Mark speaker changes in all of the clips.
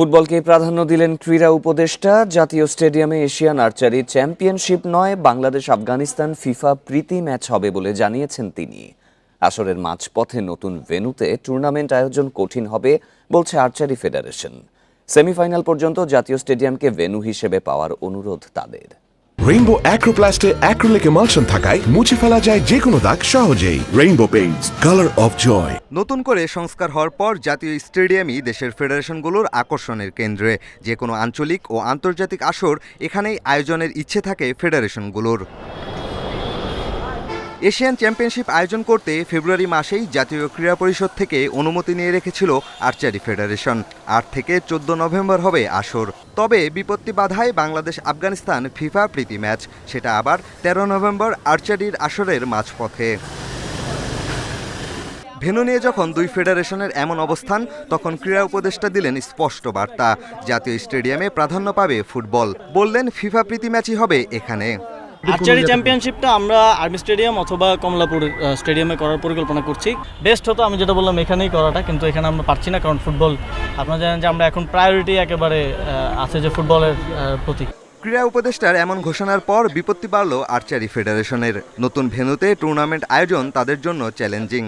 Speaker 1: ফুটবলকে প্রাধান্য দিলেন ক্রীড়া উপদেষ্টা। জাতীয় স্টেডিয়ামে এশিয়ান আর্চারি চ্যাম্পিয়নশিপ নয়, বাংলাদেশ, আফগানিস্তান, ফিফা প্রীতি ম্যাচ হবে বলে জানিয়েছেন তিনি। আসরের মাঝপথে নতুন ভেনুতে টুর্নামেন্ট আয়োজন কঠিন হবে, বলছে আর্চারি ফেডারেশন। সেমিফাইনাল পর্যন্ত জাতীয় স্টেডিয়ামকে ভেনু হিসেবে পাওয়ার অনুরোধ তাদের।
Speaker 2: রেইনবো অ্যাক্রোপ্লাস্টে অ্যাক্রোলিক এমালশন থাকায় মুছে ফেলা যায় যে কোনো দাগ সহজেই। Rainbow Paints colour of joy
Speaker 3: নতুন করে সংস্কার হওয়ার পর জাতীয় স্টেডিয়ামই দেশের ফেডারেশনগুলোর আকর্ষণের কেন্দ্রে। যে কোনো আঞ্চলিক ও আন্তর্জাতিক আসর এখানেই আয়োজনের ইচ্ছে থাকে ফেডারেশনগুলোর। এশিয়ান চ্যাম্পিয়নশিপ আয়োজন করতে ফেব্রুয়ারি মাসেই জাতীয় ক্রীড়া পরিষদ থেকে অনুমতি নিয়ে রেখেছিল আর্চারি ফেডারেশন। আট থেকে চোদ্দ নভেম্বর হবে আসর। তবে বিপত্তি বাধায় বাংলাদেশ আফগানিস্তান ফিফা প্রীতি ম্যাচ। সেটা আবার তেরো নভেম্বর আর্চারির আসরের মাঝপথে। ভেন্যু নিয়ে যখন দুই ফেডারেশনের এমন অবস্থান, তখন ক্রীড়া উপদেষ্টা দিলেন স্পষ্ট বার্তা। জাতীয় স্টেডিয়ামে প্রাধান্য পাবে ফুটবল। বললেন, ফিফা প্রীতি ম্যাচই হবে এখানে।
Speaker 4: আর্চারি চ্যাম্পিয়নশিপটা আমরা আর্মি স্টেডিয়াম অথবা কমলাপুর স্টেডিয়ামে করার পরিকল্পনা করছি। বেস্ট হতো আমি যেটা বললাম এখানেই করাটা কিন্তু এখানে আমরা পারছি না কারণ ফুটবল আপনারা জানেন যে আমরা এখন প্রায়োরিটি একেবারে আছে যে ফুটবলের প্রতি।
Speaker 3: ক্রীড়া উপদেষ্টার এমন ঘোষণার পর বিপত্তি বাড়ল আর্চারি ফেডারেশনের। নতুন ভেনুতে টুর্নামেন্ট আয়োজন তাদের জন্য চ্যালেঞ্জিং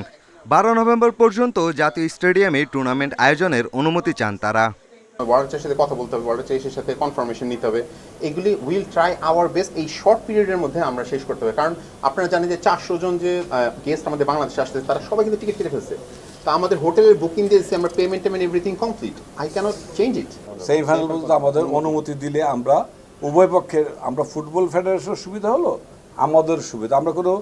Speaker 3: বারো নভেম্বর পর্যন্ত জাতীয় স্টেডিয়ামে টুর্নামেন্ট আয়োজনের অনুমতি চান তারা।
Speaker 5: সাথে কথা বলতে হবে সাথে কনফার্মেশন নিতে হবে। এগুলি উইল ট্রাই আওয়ার বেস্ট এই শর্ট পিরিয়ডের মধ্যে আমরা শেষ করতে হবে। কারণ আপনারা জানেন যে চারশো জন যে গেস্ট আমাদের বাংলাদেশে আসতেছে, তারা সবাই কিন্তু টিকিট কেটে ফেলছে। আমাদের হোটেলের বুকিং আমরা payment টেমেন্ট everything complete I can't change it
Speaker 6: পর্যন্ত আমাদের অনুমতি দিলে আমরা উভয় পক্ষের, আমরা ফুটবল ফেডারেশনের সুবিধা হলো? আমাদের সুবিধা। আমরা কোনো,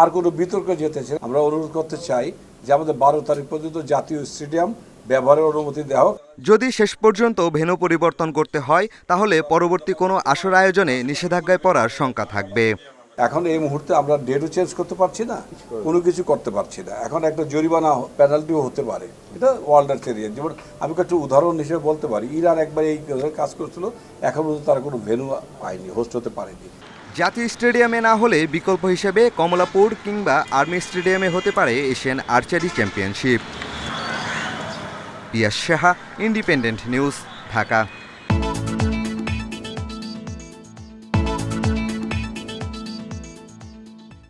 Speaker 6: আর কোনো বিতর্ক যেতে চাই আমরা অনুরোধ করতে চাই যে আমাদের বারো তারিখ পর্যন্ত জাতীয় স্টেডিয়াম ব্যবহারের অনুমতি দেওয়া হোক।
Speaker 3: যদি শেষ পর্যন্ত ভেন্যু পরিবর্তন করতে হয় তাহলে পরবর্তী কোনো আসর আয়োজনে নিষেধাজ্ঞায় পড়ার শঙ্কা থাকবে।
Speaker 6: এখন এই মুহূর্তে আমরা ডেটও চেঞ্জ করতে পারছি না কোনো কিছু করতে পারছি না। এখন একটা জরিমানা পেনাল্টিও হতে পারে। এটা ওয়ার্ল্ডের টেরিয়ান যেমন আমি একটা উদাহরণ হিসেবে বলতে পারি ইরান একবার এই কাজ করছিল এখন পর্যন্ত তারা কোনো ভেনু পায়নি হোস্ট হতে পারেনি।
Speaker 3: জাতীয় স্টেডিয়ামে না হলে বিকল্প হিসেবে কমলাপুর কিংবা আর্মি স্টেডিয়ামে হতে পারে Asian archery championship Piyas Saha independent news Dhaka.